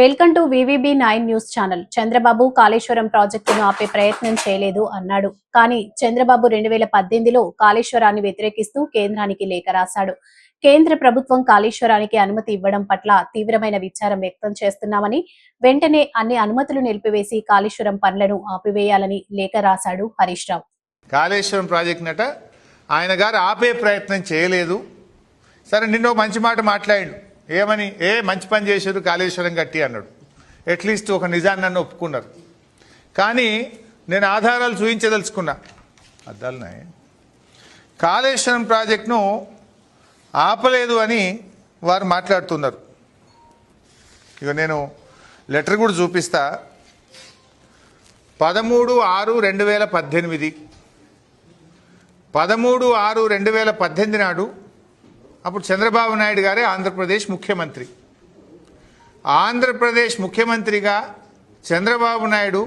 Welcome to VVB nine news channel. Chandrababu Kaleshwaram ప్రాజెక్టును ఆపే ప్రయత్నం చేయలేదు అన్నాడు. కానీ చంద్రబాబు రెండు వేల పద్దెనిమిదిలో కాళేశ్వరాన్ని వ్యతిరేకిస్తూ కేంద్రానికి లేఖ రాశాడు. కేంద్ర ప్రభుత్వం కాళేశ్వరానికి అనుమతి ఇవ్వడం పట్ల తీవ్రమైన విచారం వ్యక్తం చేస్తున్నామని వెంటనే అన్ని అనుమతులు నిలిపివేసి కాళేశ్వరం పనులను ఆపివేయాలని లేఖ రాశాడు హరీష్ రావు. కాళేశ్వరం ప్రాజెక్ట్ నట ఆయన గారు ఆపే ప్రయత్నం చేయలేదు. సరే నిన్న మంచి మాట మాట్లాడాడు. ఏమని? ఏ మంచి పని చేశారు కాళేశ్వరం కట్టి అన్నాడు. అట్లీస్ట్ ఒక నిజాన్ని నన్ను ఒప్పుకున్నారు. కానీ నేను ఆధారాలు చూపించదలుచుకున్నా అద్దాలున్నాయి కాళేశ్వరం ప్రాజెక్టును ఆపలేదు అని వారు మాట్లాడుతున్నారు. ఇక నేను లెటర్ కూడా చూపిస్తా. పదమూడు ఆరు రెండు వేల పద్దెనిమిది. పదమూడు ఆరు రెండు వేల పద్దెనిమిది నాడు అప్పుడు చంద్రబాబు నాయుడు గారే ఆంధ్రప్రదేశ్ ముఖ్యమంత్రి. ఆంధ్రప్రదేశ్ ముఖ్యమంత్రిగా చంద్రబాబు నాయుడు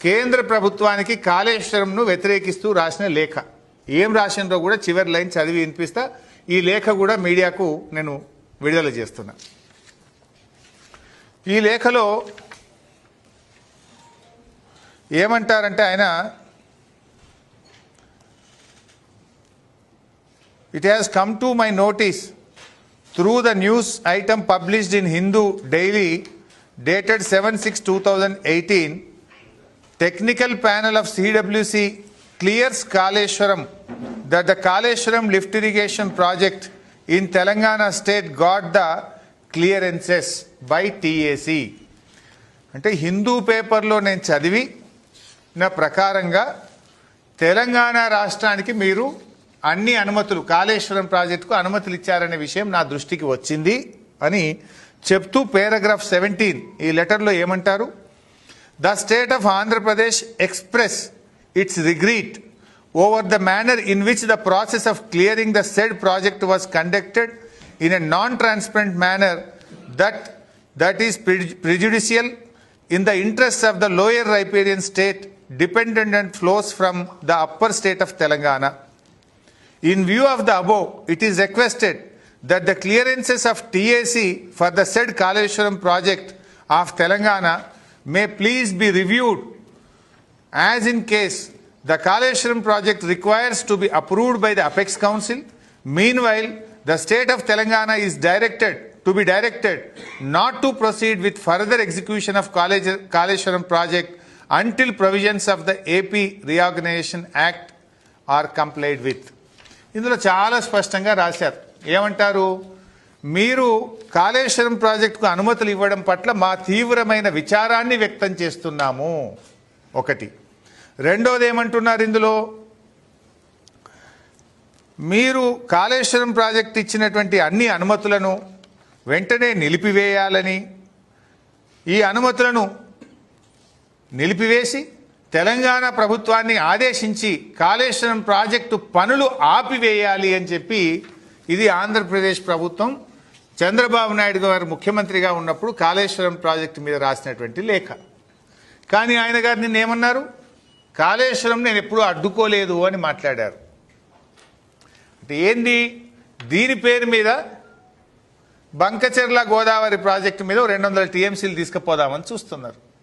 కేంద్ర ప్రభుత్వానికి కాళేశ్వరంను వ్యతిరేకిస్తూ రాసిన లేఖ. ఏం రాసినరో కూడా చివరి లైన్ చదివి వినిపిస్తా. ఈ లేఖ కూడా మీడియాకు నేను విడుదల చేస్తున్నా. ఈ లేఖలో ఏమంటారంటే ఆయన it has come to my notice through the news item published in Hindu daily dated seven six two thousand eighteen technical panel of CWC clears Kaleshwaram the the Kaleshwaram lift irrigation project in Telangana state got the clearances by TAC అంటే హిందూ పేపర్లో నేను చదివి నా ప్రకారంగా తెలంగాణ రాష్ట్రానికి మీరు అన్ని అనుమతులు కాళేశ్వరం ప్రాజెక్టుకు అనుమతులు ఇచ్చారనే విషయం నా దృష్టికి వచ్చింది అని చెప్తూ పేరాగ్రాఫ్ సెవెంటీన్ ఈ లెటర్లో ఏమంటారు? The state of Andhra Pradesh express its regret over the manner in which the process of clearing the said project was conducted in a non transparent manner that that is prejudicial in the interest of the lower riparian state dependent and flows from the upper state of Telangana. In view of the above, it is requested that the clearances of TAC for the said Kaleshwaram project of Telangana may please be reviewed as in case the Kaleshwaram project requires to be approved by the Apex Council. Meanwhile, the state of Telangana is directed to be directed not to proceed with further execution of Kaleshwaram project until provisions of the AP Reorganization Act are complied with. ఇందులో చాలా స్పష్టంగా రాశారు. ఏమంటారు? మీరు కాళేశ్వరం ప్రాజెక్టుకు అనుమతులు ఇవ్వడం పట్ల మా తీవ్రమైన విచారాన్ని వ్యక్తం చేస్తున్నాము. ఒకటి. రెండోది ఏమంటున్నారు ఇందులో? మీరు కాళేశ్వరం ప్రాజెక్ట్ ఇచ్చినటువంటి అన్ని అనుమతులను వెంటనే నిలిపివేయాలని ఈ అనుమతులను నిలిపివేసి తెలంగాణ ప్రభుత్వాన్ని ఆదేశించి కాళేశ్వరం ప్రాజెక్టు పనులు ఆపివేయాలి అని చెప్పి ఇది ఆంధ్రప్రదేశ్ ప్రభుత్వం. చంద్రబాబు నాయుడు గారు ముఖ్యమంత్రిగా ఉన్నప్పుడు కాళేశ్వరం ప్రాజెక్టు మీద రాసినటువంటి లేఖ. కానీ ఆయన గారు నిన్నేమన్నారు? కాళేశ్వరం నేను ఎప్పుడూ అడ్డుకోలేదు అని మాట్లాడారు. అంటే ఏంది? దీని పేరు మీద బంకచెర్ల గోదావరి ప్రాజెక్టు మీద రెండు వందల టీఎంసీలు తీసుకుపోదామని చూస్తున్నారు.